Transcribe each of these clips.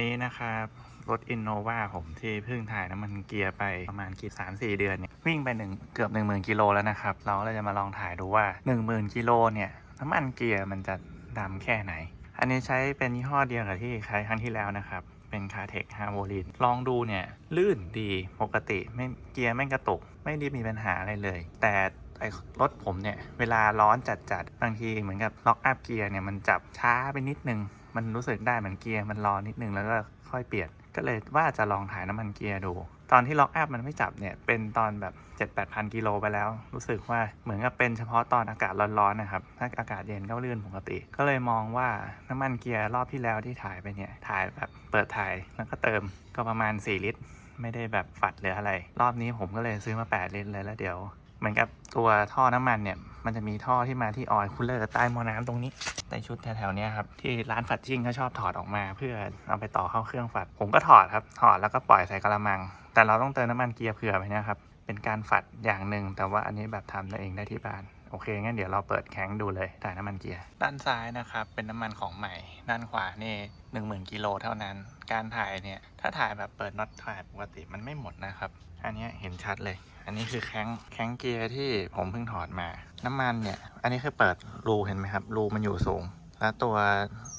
นี้นะครับ รถอินโนวาผมที่เพิ่งถ่ายน้ำมันเกียร์ไปประมาณกี่สามสี่เดือนเนี่ยวิ่งไปหนึ่งเกือบหนึ่งหมื่นกิโลแล้วนะครับ เราเลยจะมาลองถ่ายดูว่าหนึ่งหมื่นกิโลเนี่ยน้ำมันเกียร์มันจะดำแค่ไหน อันนี้ใช้เป็นยี่ห้อเดียวกับที่ใช้ครั้งที่แล้วนะครับ เป็นคาเทคฮาร์โวลินลองดูเนี่ยลื่นดีปกติไม่เกียร์ไม่กระตุก ไม่ได้มีปัญหาอะไรเลย แต่ไอรถผมเนี่ย เวลาร้อนจัดๆ บางทีเหมือนกับล็อกอัพเกียร์เนี่ย มันจับช้าไปนิดนึง มันรู้สึกได้เหมือนเกียร์มันรอนิดนึงแล้วก็ค่อยเปลี่ยนก็เลยว่าจะลองถ่ายน้ำมันเกียร์ดู ตอนที่ล็อกอัพมันไม่จับเนี่ย เป็นตอนแบบ 7 8 0 0 0กิโลไปแล้ว รู้สึกว่าเหมือนกับเป็นเฉพาะตอนอากาศร้อนๆนะครับ ถ้าอากาศเย็นก็ลื่นปกติ ก็เลยมองว่าน้ำมันเกียร์รอบที่แล้วที่ถ่ายไปเนี่ย ถ่ายแบบเปิดถ่ายแล้วก็เติมก็ประมาณ 4 ลิตร ไม่ได้แบบฝัดหรืออะไร รอบนี้ผมก็เลยซื้อมา 8 ลิตรเลยแล้วเดี๋ยว เหมือนกับตัวท่อน้ำมันเนี่ย มันจะมีท่อที่มาที่ออยคูลเลอร์ใต้หม้อน้ำตรงนี้ใต้ชุดแถวๆนี้ครับที่ร้านฝัดจิ้งเขาชอบถอดออกมา เพื่อเอาไปต่อเข้าเครื่องฝัด ผมก็ถอดครับถอดแล้วก็ปล่อยใส่กระมัง แต่เราต้องเติมน้ำมันเกียร์เผื่อไปนะครับเป็นการฝัดอย่างหนึ่งแต่ว่าอันนี้แบบทำตัวเองได้ที่บ้านโอเค งั้นเดี๋ยวเราเปิดแข็งดูเลยถ่ายน้ำมันเกียร์ ด้านซ้ายนะครับ เป็นน้ำมันของใหม่ ด้านขวานี่หนึ่งหมื่นกิโลเท่านั้น การถ่ายเนี่ย ถ้าถ่ายแบบเปิดน็อตถ่ายปกติมันไม่หมดนะครับ อันนี้เห็นชัดเลย อันนี้คือแข้งแข้งเกียร์ที่ผมเพิ่งถอดมา น้ำมันเนี่ย อันนี้คือเปิดรูเห็นไหมครับ รูมันอยู่สูง แล้วตัว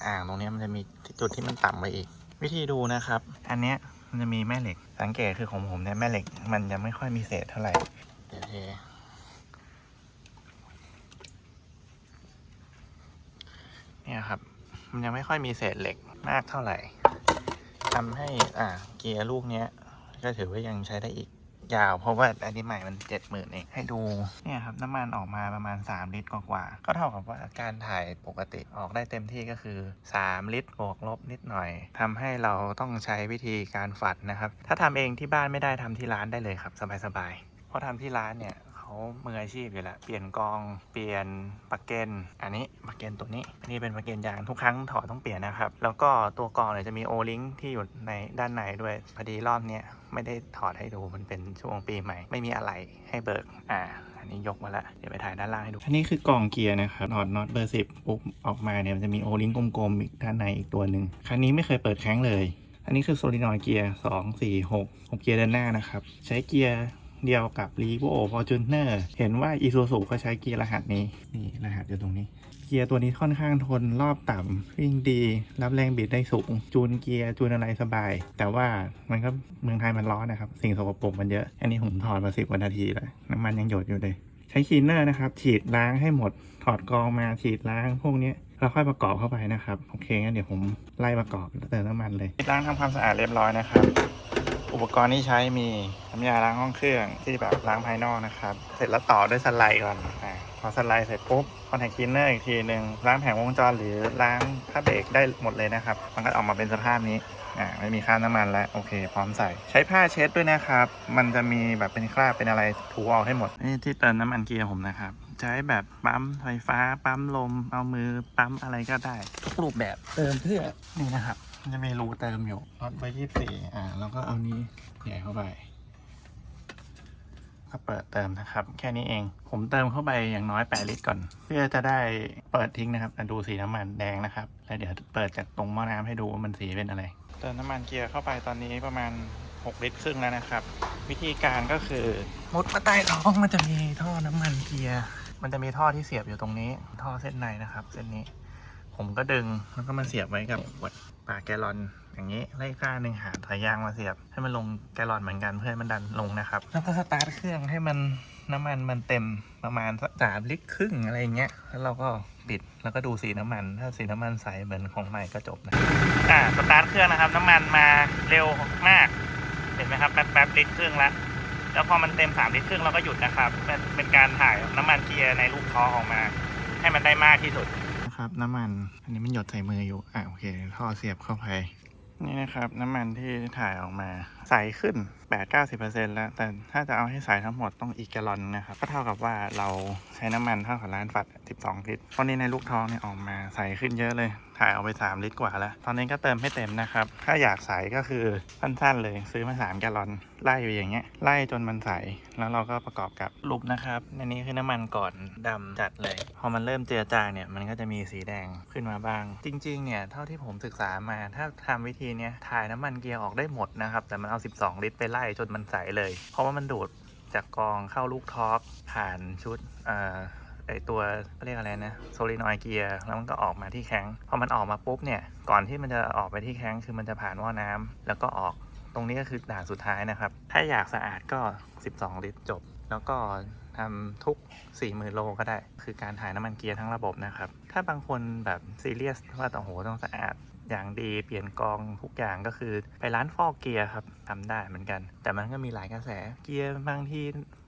อ่างตรงนี้มันจะมีจุดที่มันต่ำไปอีก วิธีดูนะครับ อันเนี้ยมันจะมีแม่เหล็ก สังเกตคือของผมเนี่ยแม่เหล็ก มันจะไม่ค่อยมีเศษเท่าไหร่เดี๋ยวเทเนี่ยครับ มันยังไม่ค่อยมีเศษเหล็กมากเท่าไหร่ทำให้อ่าเกียร์ลูกเนี้ย ก็ถือว่ายังใช้ได้อีก ยาว เพราะว่าอันนี้ใหม่มันเจ็ดหมื่นเองให้ดูเนี่ยครับน้ำมันออกมาประมาณ 3 ลิตรกว่าก็เท่ากับว่าการถ่ายปกติออกได้เต็มที่ก็คือ 3 ลิตรบวกลบนิดหน่อยทำให้เราต้องใช้วิธีการฝัดนะครับ ถ้าทำเองที่บ้านไม่ได้ทำที่ร้านได้เลยครับ สบายๆเพราะทำที่ร้านเนี่ย มืออาชีพอยู่แล้วเปลี่ยนกองเปลี่ยนปลั๊กเกนอันนี้ปลั๊กเกนตัวนี้อันนี้เป็นปลั๊กเกนยางทุกครั้งถอดต้องเปลี่ยนนะครับ แล้วก็ตัวกองเนี่ยจะมีโอลิงที่อยู่ในด้านในด้วยพอดีรอบเนี้ยไม่ได้ถอดให้ดูมันเป็นช่วงปีใหม่ ไม่มีอะไรให้เบิกอ่าอันนี้ยกมาละเดี๋ยวไปถ่ายด้านล่างให้ดู อันนี้คือกล่องเกียร์นะครับถอดน็อตเบอร์สิบปุ๊บออกมาเนี่ยมันจะมีโอลิงกลมๆอีกด้านในอีกตัวหนึ่งคันนี้ไม่เคยเปิดแข้งเลย อันนี้คือโซลินอยเกียร์สองสี่หกหกเกียร์ด้านหน้านะครับ ใช้เกียร์ เดียวกับ r e v o Fortuner เห็นว่า Isuzu ก็ใช้เกียร์รหัสนี้ นี่รหัสอยู่ตรงนี้ เกียร์ตัวนี้ค่อนข้างทนรอบต่ำวิ่งดี รับแรงบิดได้สูง จูนเกียร์จูนอะไรสบาย แต่ว่ามันก็เมืองไทยมันร้อนนะครับ สิ่งสกปรกมันเยอะ อันนี้ผมถอดมาสิบกว่านาทีแล้วน้ำมันยังหยดอยู่เลย ใช้คลีนเนอร์นะครับ ฉีดล้างให้หมด ถอดกรองมาฉีดล้างพวกนี้ยแล้วค่อยประกอบเข้าไปนะครับ โอเคงั้นเดี๋ยวผมไล่ประกอบเติมน้ำมันเลยล้างทำความสะอาดเรียบร้อยนะครับ อุปกรณ์ที่ใช้มีน้ำยาล้างห้องเครื่องที่แบบล้างภายนอกนะครับ เสร็จแล้วต่อด้วยสไลด์ก่อนอ่าพอสไลด์เสร็จปุ๊บคอนแทคคลีนเนอร์อีกทีหนึ่งล้างแผงวงจรหรือล้างผ้าเบรกได้หมดเลยนะครับ มันก็ออกมาเป็นสภาพนี้อ่าไม่มีคราบน้ำมันแล้วโอเค พร้อมใส่ใช้ผ้าเช็ดด้วยนะครับ มันจะมีแบบเป็นคราบเป็นอะไรถูออกให้หมดนี่ที่เติมน้ำมันเกียร์ผมนะครับ ใช้แบบปั๊มไฟฟ้าปั๊มลม เอามือปั๊มอะไรก็ได้ ทุกรูปแบบเติมเพื่อนี่นะครับ มันจะมีรูเติมอยู่น็อตไว้ยี่สี่อ่า แล้วก็เอานี้ใหญ่เข้าไป ก็เปิดเติมนะครับ แค่นี้เอง ผมเติมเข้าไปอย่างน้อย 8 ลิตรก่อน เพื่อจะได้เปิดทิ้งนะครับแต่ดูสีน้ำมันแดงนะครับ แล้วเดี๋ยวเปิดจากตรงหม้อน้ำให้ดูว่ามันสีเป็นอะไร เติมน้ำมันเกียร์เข้าไปตอนนี้ประมาณ 6 ลิตรครึ่งแล้วนะครับ วิธีการก็คือมุดมาใต้ท้องมันจะมีท่อน้ำมันเกียร์ มันจะมีท่อที่เสียบอยู่ตรงนี้ ท่อเส้นในนะครับ เส้นนี้ ผมก็ดึงแล้วก็มาเสียบไว้กับขวดปากแกลลอนอย่างนี้ไล่ก้านหนึ่งหาสายยางมาเสียบ ให้มันลงแกลลอนเหมือนกันเพื่อให้มันดันลงนะครับ แล้วก็สตาร์ทเครื่องให้มันน้ำมันมันเต็มประมาณสักสามลิตรครึ่งอะไรอย่างเงี้ย แล้วเราก็ปิดแล้วก็ดูสีน้ำมัน ถ้าสีน้ำมันใสเหมือนของใหม่ก็จบนะ อ่าสตาร์ทเครื่องนะครับ น้ำมันมาเร็วมาก เห็นไหมครับแป๊บแป๊บลิตรครึ่งละแล้วพอมันเต็มสามลิตรครึ่งเราก็หยุดนะครับเป็นเป็นการถ่ายน้ำมันเกียร์ในลูกท้อออกมา ให้มันได้มากที่สุด นะครับ น้ำมัน อันนี้มันหยดใส่มืออยู่ อะโอเค ท่อเสียบเข้าไป นี่นะครับ น้ำมันที่ถ่ายออกมา ใสขึ้น 8-90%แล้ว แต่ถ้าจะเอาให้ใสทั้งหมดต้องอีกแกลลอนนะครับ ก็เท่ากับว่าเราใช้น้ำมันเท่ากับร้านฝัด 12 ลิตรตอนนี้ในลูกท้องเนี่ยออกมาใส่ขึ้นเยอะเลย ถ่ายออกไป 3 ลิตรกว่าแล้ว ตอนนี้ก็เติมให้เต็มนะครับ ถ้าอยากใส่ก็คือสั้นๆเลย ซื้อมา3แกลลอนไล่ไปอย่างเงี้ย ไล่จนมันใส แล้วเราก็ประกอบกับลูกนะครับในนี้คือน้ำมันก่อนดำจัดเลย พอมันเริ่มเจือจางเนี่ย มันก็จะมีสีแดงขึ้นมาบ้าง จริง ๆ เนี่ย เท่าที่ผมศึกษามา ถ้าทำวิธีเนี้ย ถ่ายน้ำมันเกียร์ออกได้หมดนะครับ แต่มันเอา 12 ลิตรไปไล่จนมันใสเลย เพราะว่ามันดูดจากกองเข้าลูกท็อปผ่านชุดเอ่อไอตัวเรียกอะไรนะโซลินอยเกียร์แล้วมันก็ออกมาที่แข้งพอมันออกมาปุ๊บเนี่ย ก่อนที่มันจะออกไปที่แข้งคือมันจะผ่านหม้อน้ำแล้วก็ออก ตรงนี้ก็คือด่านสุดท้ายนะครับ ถ้าอยากสะอาดก็ 12 ลิตรจบ แล้วก็ทำทุก 40,000 โลก็ได้ คือการถ่ายน้ำมันเกียร์ทั้งระบบนะครับ ถ้าบางคนแบบซีเรียสว่าต้องโหต้องสะอาดอย่างดีเปลี่ยนกองทุกอย่างก็คือไปร้านฟอกเกียร์ครับทำได้เหมือนกัน แต่มันก็มีหลายกระแสเกียร์บางที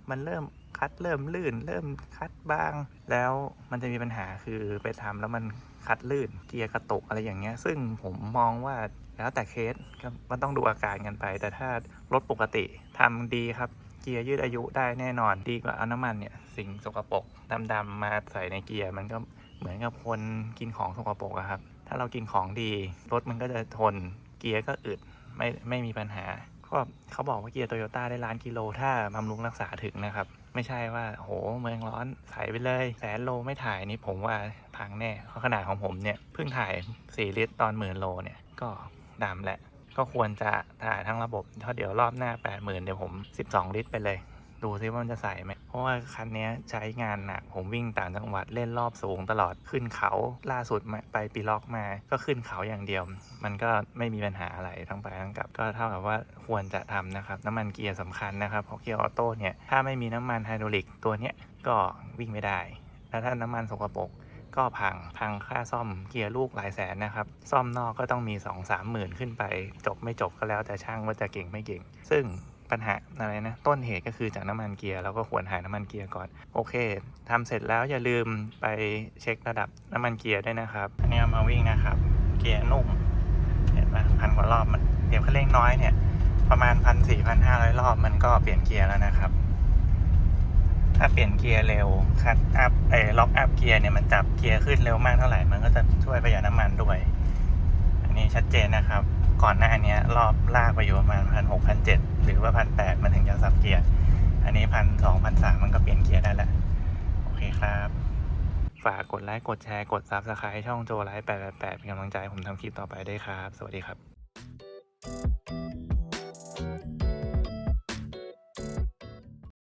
มันเริ่ม คัดเริ่มลื่น เริ่มคัดบาง แล้วมันจะมีปัญหาคือไปทำแล้วมันคัดลื่น เกียร์กระตุกอะไรอย่างเงี้ย ซึ่งผมมองว่าแล้วแต่เคสก็มันต้องดูอาการกันไป แต่ถ้ารถปกติทำดีครับเกียร์ยืดอายุได้แน่นอนดีกว่าเอาน้ำมันเนี่ยสิ่งสกปรกดำๆมาใส่ในเกียร์มันก็เหมือนกับคนกินของสกปรกอะครับ ถ้าเรากินของดี รถมันก็จะทน เกียร์ก็อึดไม่ไม่มีปัญหาก็เขาบอกว่าเกียร์โตโยต้าได้ล้านกิโลถ้าบำรุงรักษาถึงนะครับ ไม่ใช่ว่าโหเมืองร้อนใสไปเลย แสนโลไม่ถ่ายนี่ผมว่าพังแน่เพราะขนาดของผมเนี่ยเพิ่งถ่าย 4 ลิตรตอนหมื่นโลเนี่ยก็ดำแหละ ก็ควรจะถ่ายทั้งระบบถ้าเดี๋ยวรอบหน้า 80,000เดี๋ยวผม 12 ลิตรไปเลย ดูซิว่ามันจะใส่ไหม เพราะว่าคันนี้ใช้งานหนัก ผมวิ่งต่างจังหวัดเล่นรอบสูงตลอดขึ้นเขาล่าสุดไปปีล็อกมา ก็ขึ้นเขาอย่างเดียว มันก็ไม่มีปัญหาอะไรทั้งไปทั้งกลับ ก็เท่ากับว่าควรจะทำนะครับ น้ำมันเกียร์สำคัญนะครับเพราะเกียร์ออโต้เนี่ยถ้าไม่มีน้ำมันไฮดรอลิกตัวเนี้ยก็วิ่งไม่ได้ แล้วถ้าน้ำมันสกปรกก็พังพังค่าซ่อมเกียร์ลูกหลายแสนนะครับ ซ่อมนอกก็ต้องมี 2 3 หมื่นขึ้นไป จบไม่จบก็แล้วแต่ช่างว่าจะเก่งไม่เก่ง ซึ่ง ปัญหาอะไรนะต้นเหตุก็คือจากน้ำมันเกียร์เราก็ควรหาน้ำมันเกียร์ก่อน โอเคทำเสร็จแล้วอย่าลืมไปเช็คระดับน้ำมันเกียร์ด้วยนะครับอันนี้มาวิ่งนะครับ เกียร์นุ่มเห็นไหมพันกว่ารอบมันเดี๋ยวคันเร่งน้อยเนี่ย ประมาณพันสี่พันห้าร้อยรอบมันก็เปลี่ยนเกียร์แล้วนะครับ ถ้าเปลี่ยนเกียร์เร็วคัดอัพเอล็อกอัพเกียร์เนี่ยมันจับเกียร์ขึ้นเร็วมากเท่าไหร่มันก็จะช่วยประหยัดน้ำมันด้วย อันนี้ชัดเจนนะครับ ก่อนหน้านี้รอบลากไปอยู่ประมาณพันหกพันเจ็ดหรือว่าพันแปดมันถึงจะสับเกียร์ อันนี้พันสองพันสามมันก็เปลี่ยนเกียร์ได้แล้ว โอเคครับ ฝากกดไลค์กดแชร์กดซับสไครต์ช่องโจไลฟ์แปดแปดเป็นกำลังใจให้ผมทำคลิปต่อไปได้ครับ สวัสดีครับ